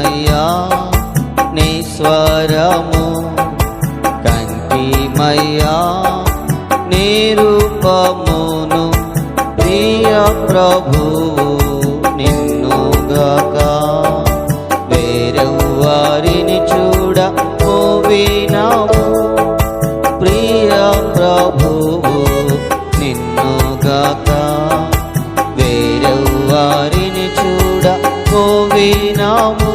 మయ్యా కన్నయ్యా కంటి మయ్యా కంటిమయ్యా ప్రియ ప్రభు నిన్ను గక. వేరు వారిని చూడ వినవు ప్రియ ప్రభు నిన్ను గక. వేరు వారిని చూడ గోవినాము